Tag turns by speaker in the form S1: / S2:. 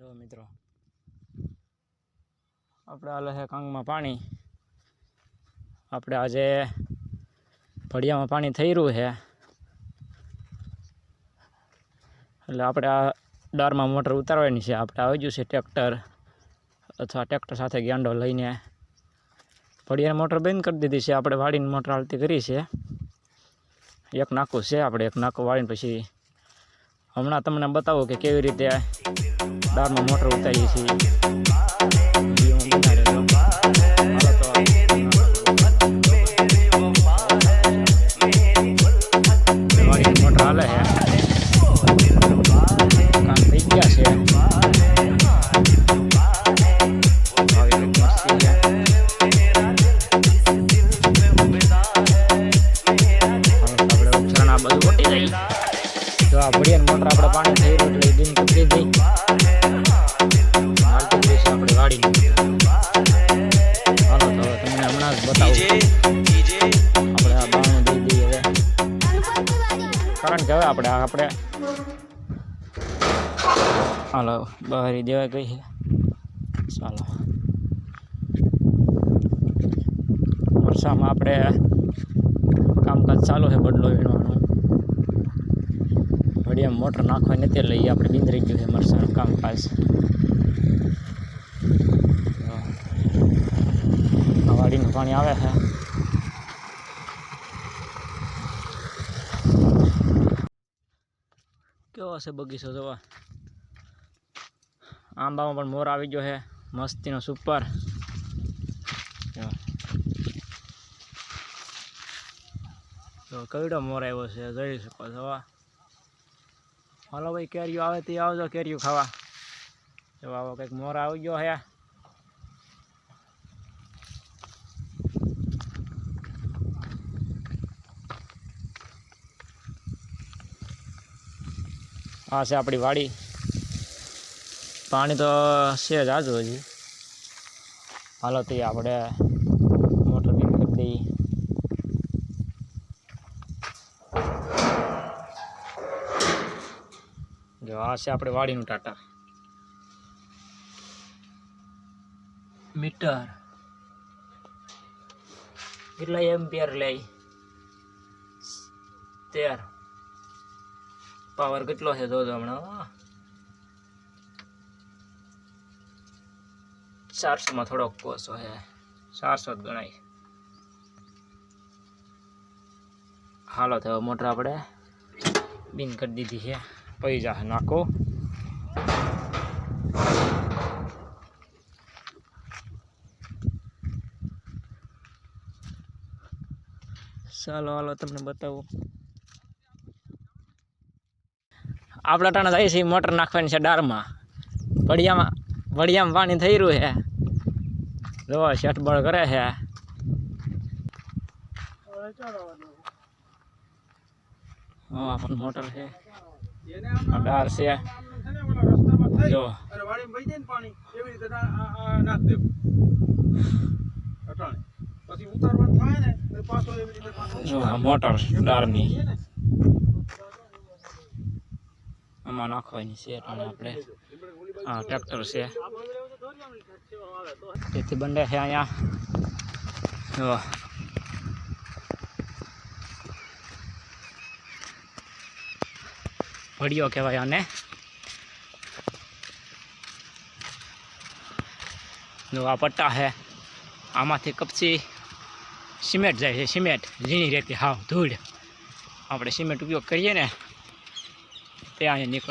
S1: જો મિત્રો, આપણે હાલે છે કાંગમાં પાણી. આપણે આજે ફળિયામાં પાણી થઈ રહ્યું છે એટલે આપણે આ દારમાં મોટર ઉતારવાની છે. આપણે આવી ગયું છે ટ્રેક્ટર, અથવા ટ્રેક્ટર સાથે ગાંડો લઈને ફળિયાની મોટર બંધ કરી દીધી છે. આપણે વાડીની મોટર હાલતી કરી છે. એક નાકું છે, આપણે એક નાકું વાળીને પછી હમણાં તમને બતાવું કે કેવી રીતે દારમાં મોટર ઉતારીએ છીએ. મોટર હાલે છે. કામ થઈ ગયા છે. બધું વટી જાય જો આ મોટર આપણે પાણી થઈ રહ્યું એટલે દિન પકડી દઈ હાલતી જઈશ આપણે વાડીની. હાલો તો હવે તમને હમણાં જ બતાવું. આપણે આ બાણું દઈ દઈએ હવે. કારણ કે હવે આપણે આપણે હાલો બહારી દેવાય ગઈ છે? ચાલો. વરસામાં આપણે કામકાજ ચાલુ છે બદલો વીણવાનું. વડિયામાં મોટર નાખવાની નથી, એટલે એ આપણે બિંદરી ગયું છે મરસાનું કામ પાસે વાડીનું પાણી આવે છે. કેવો હશે બગીચો જોવા? આંબામાં પણ મોર આવી ગયો છે, મસ્તીનો સુપર. તો જો મોર આવ્યો છે, જોઈ શકો છો આ. હાલો ભાઈ, કેરીઓ આવે તે આવજો, કેરીઓ ખાવા. જો આવો કંઈક મોર આવી ગયો હે. આ છે આપણી વાડી. પાણી તો છે જ આજુ હજી હાલો તે આપણે મોટર બંધ કરી દઈએ જો આ છે આપણે વાડીનું ટાટા. મીટર. કેટલા એમ્પિયર લે? તેર. પાવર કેટલો છે જોજો હમણાં ચારસોમાં થોડોક કોસો છે. ચારસો જ ગણાય. હાલો તો મોટર આપણે બિન કરી દીધી છે. પૈસા નાખો. ચાલો હાલો તમને બતાવું. આપણા ટાણા જાય છે મોટર નાખવાની છે ડારમાં વડિયામાં વડિયામાં પાણી થઈ રહ્યું છે. જો શટબળ બળ કરે છે. હા પણ મોટર છે. ડાર છે. જો. મોટર ડારની આમાં નાખવાની છે આપણે હા ટ્રેક્ટર છે. તેથી બંને છે અહીંયા. જો. વડિયો કહેવાય આને. આ પટ્ટા છે આમાંથી કપચી સિમેન્ટ જાય છે, સિમેન્ટ, ઝીણી રેતી. હાવ ધૂળ. આપણે સિમેન્ટ ઉપયોગ કરીએ ને તે અહીંયા નીકળ